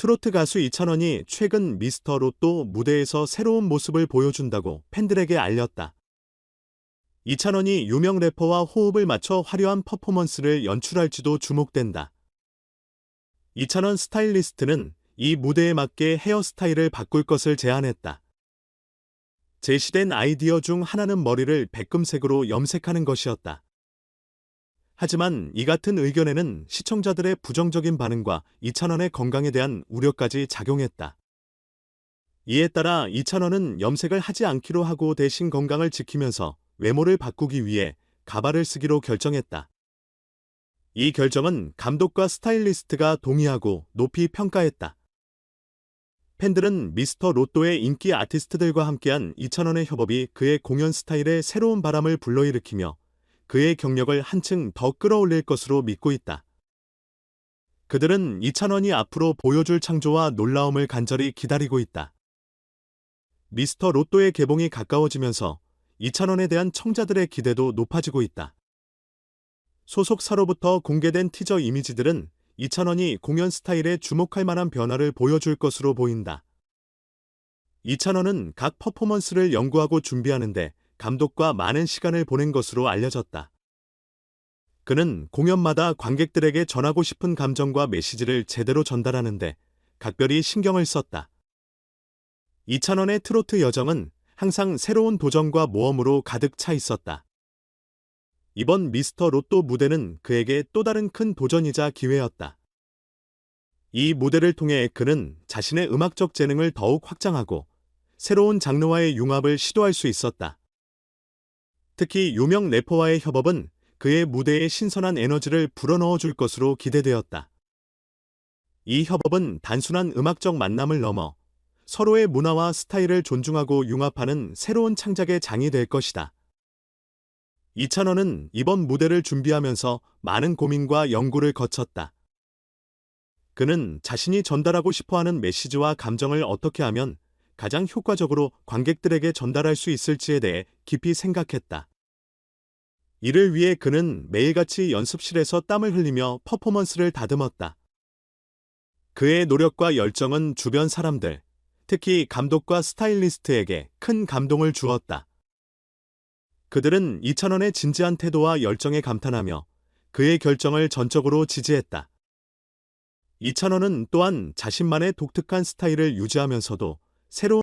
트로트 가수 이찬원이 최근 미스터 로또 무대에서 새로운 모습을 보여준다고 팬들에게 알렸다. 이찬원이 유명 래퍼와 호흡을 맞춰 화려한 퍼포먼스를 연출할지도 주목된다. 이찬원 스타일리스트는 이 무대에 맞게 헤어스타일을 바꿀 것을 제안했다. 제시된 아이디어 중 하나는 머리를 백금색으로 염색하는 것이었다. 하지만 이 같은 의견에는 시청자들의 부정적인 반응과 이찬원의 건강에 대한 우려까지 작용했다. 이에 따라 이찬원은 염색을 하지 않기로 하고 대신 건강을 지키면서 외모를 바꾸기 위해 가발을 쓰기로 결정했다. 이 결정은 감독과 스타일리스트가 동의하고 높이 평가했다. 팬들은 미스터 로또의 인기 아티스트들과 함께한 이찬원의 협업이 그의 공연 스타일에 새로운 바람을 불러일으키며 그의 경력을 한층 더 끌어올릴 것으로 믿고 있다. 그들은 이찬원이 앞으로 보여줄 창조와 놀라움을 간절히 기다리고 있다. 미스터 로또의 개봉이 가까워지면서 이찬원에 대한 청자들의 기대도 높아지고 있다. 소속사로부터 공개된 티저 이미지들은 이찬원이 공연 스타일에 주목할 만한 변화를 보여줄 것으로 보인다. 이찬원은 각 퍼포먼스를 연구하고 준비하는데 감독과 많은 시간을 보낸 것으로 알려졌다. 그는 공연마다 관객들에게 전하고 싶은 감정과 메시지를 제대로 전달하는데 각별히 신경을 썼다. 이찬원의 트로트 여정은 항상 새로운 도전과 모험으로 가득 차 있었다. 이번 미스터 로또 무대는 그에게 또 다른 큰 도전이자 기회였다. 이 무대를 통해 그는 자신의 음악적 재능을 더욱 확장하고 새로운 장르와의 융합을 시도할 수 있었다. 특히 유명 래퍼와의 협업은 그의 무대에 신선한 에너지를 불어넣어 줄 것으로 기대되었다. 이 협업은 단순한 음악적 만남을 넘어 서로의 문화와 스타일을 존중하고 융합하는 새로운 창작의 장이 될 것이다. 이찬원은 이번 무대를 준비하면서 많은 고민과 연구를 거쳤다. 그는 자신이 전달하고 싶어 하는 메시지와 감정을 어떻게 하면 가장 효과적으로 관객들에게 전달할 수 있을지에 대해 깊이 생각했다. 이를 위해 그는 매일같이 연습실에서 땀을 흘리며 퍼포먼스를 다듬었다. 그의 노력과 열정은 주변 사람들, 특히 감독과 스타일리스트에게 큰 감동을 주었다. 그들은 이찬원의 진지한 태도와 열정에 감탄하며 그의 결정을 전적으로 지지했다. 이찬원은 또한 자신만의 독특한 스타일을 유지하면서도 새로운